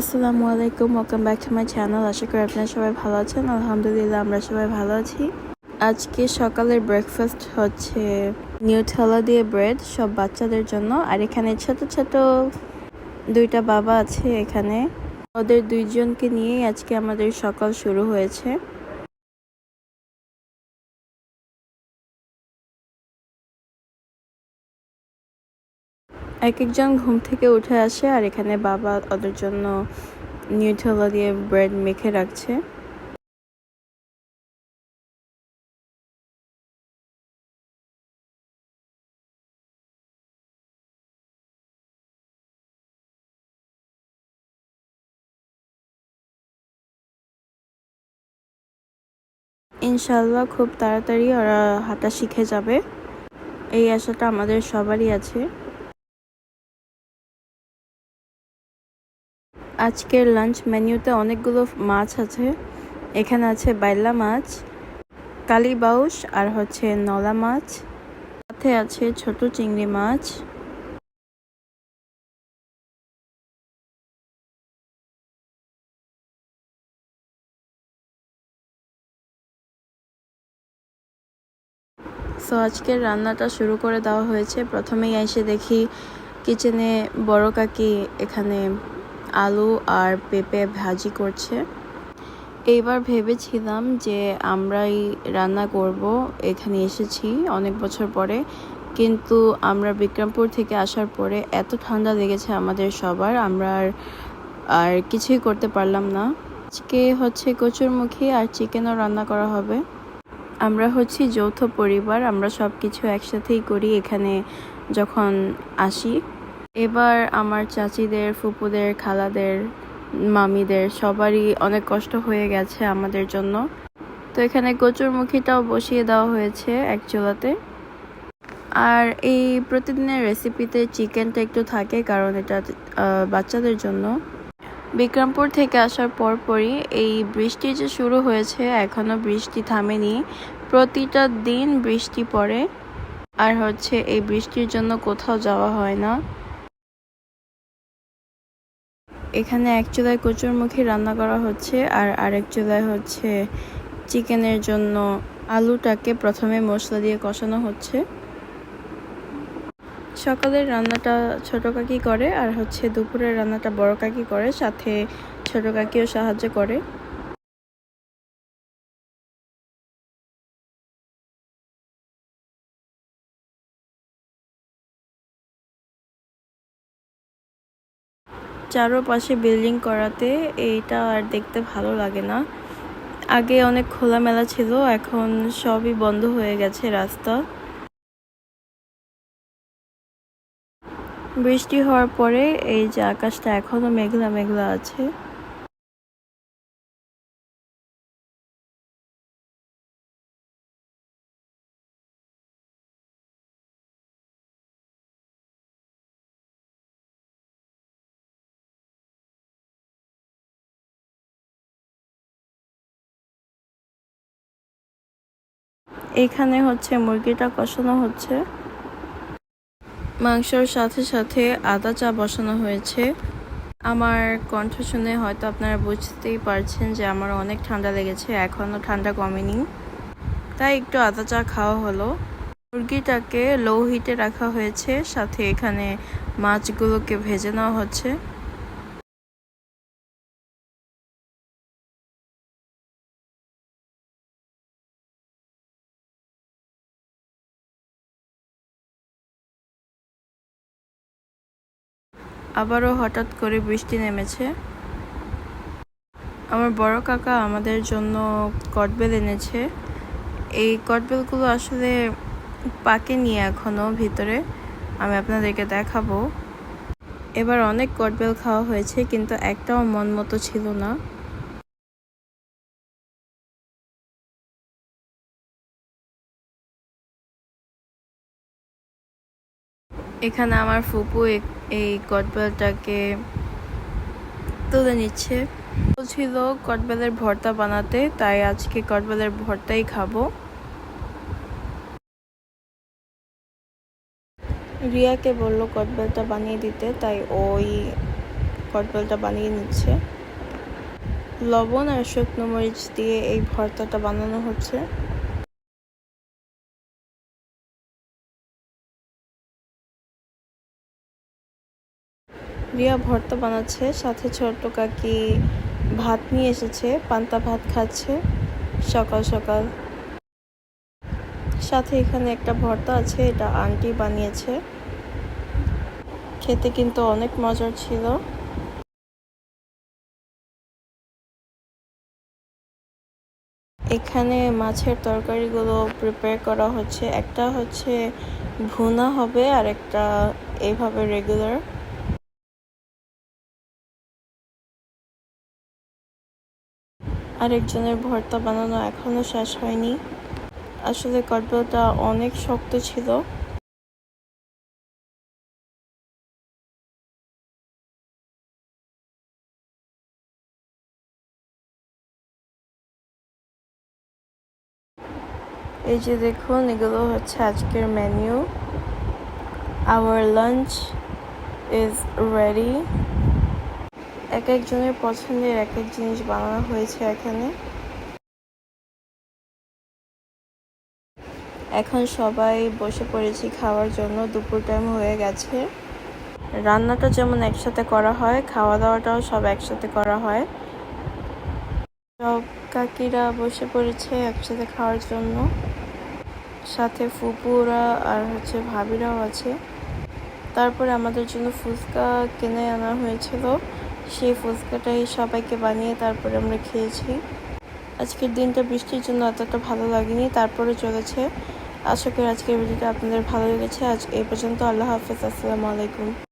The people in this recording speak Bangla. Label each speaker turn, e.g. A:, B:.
A: আসসালামু আলাইকুম welcome back to my channel আশা করি আপনারা সবাই ভালো আছেন। আলহামদুলিল্লাহ, আমরা সবাই ভালো আছি। আজকে সকালের ব্রেকফাস্ট হচ্ছে নিউটেলা দিয়ে ব্রেড সব বাচ্চাদের জন্য। আর এখানে ছোট ছোট দুইটা বাবা আছে এখানে। ওদের দুইজনকে নিয়েই আজকে আমাদের সকাল শুরু হয়েছে। এক একজন ঘুম থেকে উঠে আসে আর এখানে বাবা ওদের জন্য নিউটেলা দিয়ে ব্রেড মেখে রাখছে। ইনশাল্লাহ খুব তাড়াতাড়ি ওরা হাঁটা শিখে যাবে। এই আশাটা আমাদের সবারই আছে। আজকের লাঞ্চ মেনুতে অনেকগুলো মাছ আছে। এখানে আছে বাইলা মাছ কালীবাউস আর হচ্ছে নলা মাছ। সাথে আছে ছোট চিংড়ি মাছ। সো আজকের রান্নাটা শুরু করে দেওয়া হয়েছে। প্রথমেই এসে দেখি কিচেনে বড় কাকি এখানে আলু আর পেঁপে ভাজি করছে। এইবার ভেবেছিলাম যে আমরাই রান্না করব। এখানে এসেছি অনেক বছর পরে। কিন্তু আমরা বিক্রমপুর থেকে আসার পরে এত ঠান্ডা লেগেছে আমাদের সবার। আমরা আর আর কিছুই করতে পারলাম না। আজকে হচ্ছে কচুরমুখী আর চিকেনও রান্না করা হবে। আমরা হচ্ছি যৌথ পরিবার। আমরা সব কিছু একসাথেই করি এখানে যখন আসি। এবার আমার চাচিদের, ফুপুদের, খালাদের, মামিদের সবারই অনেক কষ্ট হয়ে গেছে আমাদের জন্য। তো এখানে কচুরমুখীটাও বসিয়ে দেওয়া হয়েছে এক চুলাতে। আর এই প্রতিদিনের রেসিপিতে চিকেনটা একটু থাকে কারণ এটা বাচ্চাদের জন্য। বিক্রমপুর থেকে আসার পরপরই এই বৃষ্টি যে শুরু হয়েছে এখনও বৃষ্টি থামেনি। প্রতিটা দিন বৃষ্টি পড়ে। আর হচ্ছে এই বৃষ্টির জন্য কোথাও যাওয়া হয় না। এখানে এক চুলায় কচুরমুখী রান্না করা হচ্ছে আর আরেক চুলায় হচ্ছে চিকেনের জন্য আলুটাকে প্রথমে মশলা দিয়ে কষানো হচ্ছে। সকালের রান্নাটা ছোট কাকি করে আর হচ্ছে দুপুরের রান্নাটা বড় কাকি করে, সাথে ছোট কাকিও সাহায্য করে। চারোপাশে বিল্ডিং করাতে এইটা আর দেখতে ভালো লাগে না। আগে অনেক খোলামেলা ছিল, এখন সবই বন্ধ হয়ে গেছে রাস্তা। বৃষ্টি হওয়ার পরে এই যে আকাশটা এখনও মেঘলা মেঘলা আছে। এখানে হচ্ছে মুরগিটা কষানো হচ্ছে। মাংসর সাথে সাথে আদা চা বসানো হয়েছে। আমার কণ্ঠ শুনে হয়তো আপনারা বুঝতেই পারছেন যে আমার অনেক ঠান্ডা লেগেছে এখনও ঠান্ডা কমেনি। তাই একটু আদা চা খাওয়া হলো। মুরগিটাকে লো হিটে রাখা হয়েছে, সাথে এখানে মাছগুলোকে ভেজে নেওয়া হচ্ছে। আবারও হঠাৎ করে বৃষ্টি নেমেছে। আমার বড় কাকা আমাদের জন্য কটবেল এনেছে। এই কটবেলগুলো আসলে পাকেনি এখনও ভিতরে। আমি আপনাদেরকে দেখাবো। এবার অনেক কটবেল খাওয়া হয়েছে, কিন্তু একটাও মন মতো ছিল না। এখানে আমার ফুপু এই কটবেলটাকে তুলে নিচ্ছে। বলছিল কটবেলের ভর্তা বানাতে, তাই আজকে কটবেলের ভর্তাই খাব। রিয়াকে বলল কটবেলটা বানিয়ে দিতে, তাই ওই কটবেলটা বানিয়ে নিচ্ছে। লবণ আর শুকনো মরিচ দিয়ে এই ভর্তাটা বানানো হচ্ছে। রিয়া ভর্তা বানাচ্ছে, সাথে ছোট্ট কাকি ভাত নিয়ে এসেছে, পান্তা ভাত খাচ্ছে সকাল সকাল। সাথে এখানে একটা ভর্তা আছে, এটা আন্টি বানিয়েছে। খেতে কিন্তু অনেক মজার ছিল। এখানে মাছের তরকারিগুলো প্রিপেয়ার করা হচ্ছে, একটা হচ্ছে ভুনা হবে আর একটা এইভাবে রেগুলার আরেকজনের ভর্তা বানানো এখনও শেষ হয়নি। আসলে কটবেলটা অনেক শক্ত ছিল। এই যে দেখুন, এগুলো হচ্ছে আজকের menu our lunch is ready এক একজনের পছন্দের এক এক জিনিস বানানো হয়েছে এখানে। এখন সবাই বসে পড়েছি খাওয়ার জন্য, দুপুর টাইম হয়ে গেছে। রান্নাটা যেমন একসাথে করা হয় খাওয়া দাওয়াটাও সব একসাথে করা হয়। সব কাকিরা বসে পড়েছে একসাথে খাওয়ার জন্য। সাথে ফুপুরা আর হচ্ছে ভাবিরাও আছে। তারপরে আমাদের জন্য ফুচকা কিনে আনা হয়েছিল। সেই ফুচকাটাই সবাইকে বানিয়ে তারপরে আমরা খেয়েছি। আজকের দিনটা বৃষ্টির জন্য এতটা ভালো লাগেনি, তারপরে চলেছে। আশা করি আজকের ভিডিওটা আপনাদের ভালো লেগেছে। আজ এই পর্যন্ত আল্লাহ হাফেজ, আসসালামু আলাইকুম।